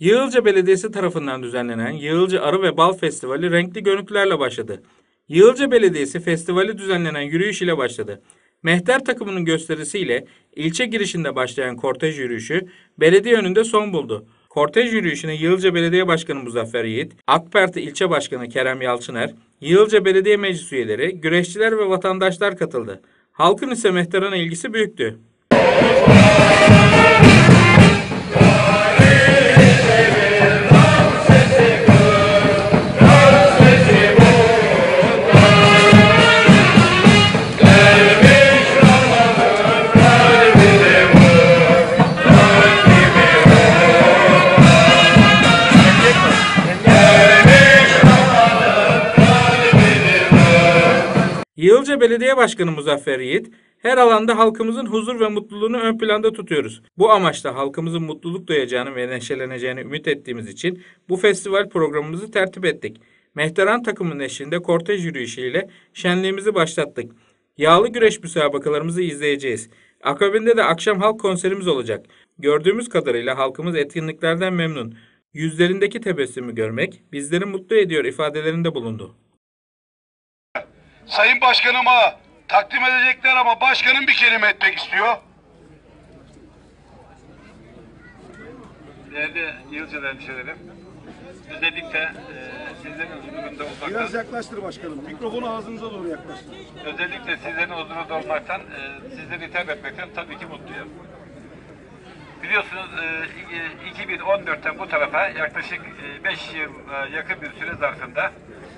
Yığılca Belediyesi tarafından düzenlenen Yığılca Arı ve Bal Festivali renkli görüntülerle başladı. Yığılca Belediyesi festivali düzenlenen yürüyüş ile başladı. Mehter takımının gösterisiyle ilçe girişinde başlayan kortej yürüyüşü belediye önünde son buldu. Kortej yürüyüşüne Yığılca Belediye Başkanı Muzaffer Yiğit, AK Parti İlçe Başkanı Kerem Yalçıner, Yığılca Belediye Meclis üyeleri, güreşçiler ve vatandaşlar katıldı. Halkın ise Mehter'e ilgisi büyüktü. Yığılca Belediye Başkanı Muzaffer Yiğit, her alanda halkımızın huzur ve mutluluğunu ön planda tutuyoruz. Bu amaçla halkımızın mutluluk duyacağını ve neşeleneceğini ümit ettiğimiz için bu festival programımızı tertip ettik. Mehteran takımının eşliğinde kortej yürüyüşüyle şenliğimizi başlattık. Yağlı güreş müsabakalarımızı izleyeceğiz. Akabinde de akşam halk konserimiz olacak. Gördüğümüz kadarıyla halkımız etkinliklerden memnun. Yüzlerindeki tebessümü görmek bizleri mutlu ediyor ifadelerinde bulundu. Sayın Başkanıma takdim edecekler ama başkanım bir kelime etmek istiyor. Değerli Yılcıl hemşehrilerim, özellikle e, sizlerin huzurunda Biraz olmaktan, yaklaştır başkanım. Mikrofonu ağzınıza doğru yaklaştır. özellikle sizlerin huzurunda olmaktan, e, sizleri hitap etmekten tabii ki mutluyum. Biliyorsunuz e, 2014'ten bu tarafa yaklaşık 5 yıl e, yakın bir süre zarfında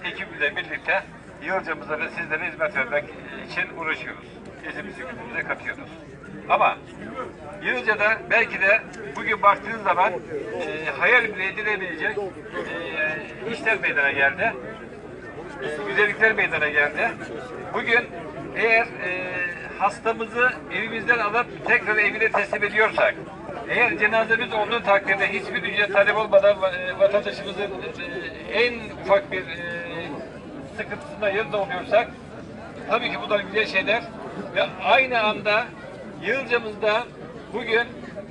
ekiple birlikte Yılcamıza ve sizlere hizmet vermek için uğraşıyoruz. Sesimizi gücümüze katıyoruz. Ama Yılca'da belki de bugün baktığınız zaman e, hayal bile edilemeyecek e, işler meydana geldi. Güzellikler meydana geldi. Bugün eğer e, hastamızı evimizden alıp tekrar evine teslim ediyorsak, eğer cenazemiz olduğu takdirde hiçbir ücret talep olmadan e, vatandaşımızın e, en ufak bir e, sıkıntısında yanında oluyorsak, tabii ki bunlar güzel şeyler ve aynı anda Yılca'mızda bugün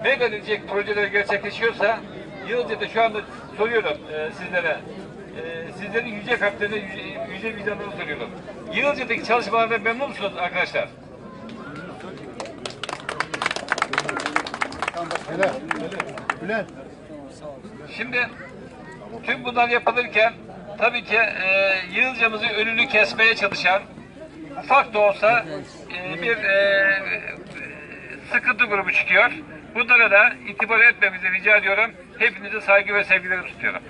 ne verilecek projeler gerçekleşiyorsa Yılca'da şu anda soruyorum e, sizlere. E, sizlerin yüce kalplerine, yüce, yüce vicdanlarını soruyorum. Yılca'daki çalışmalardan memnun musunuz arkadaşlar? Şimdi tüm bunlar yapılırken tabii ki e, Yılca'mızın önünü kesmeye çalışan ufak da olsa e, bir e, sıkıntı grubu çıkıyor. Bunlara da itibar etmemizi rica ediyorum. Hepinize saygı ve sevgilerimi tutuyorum.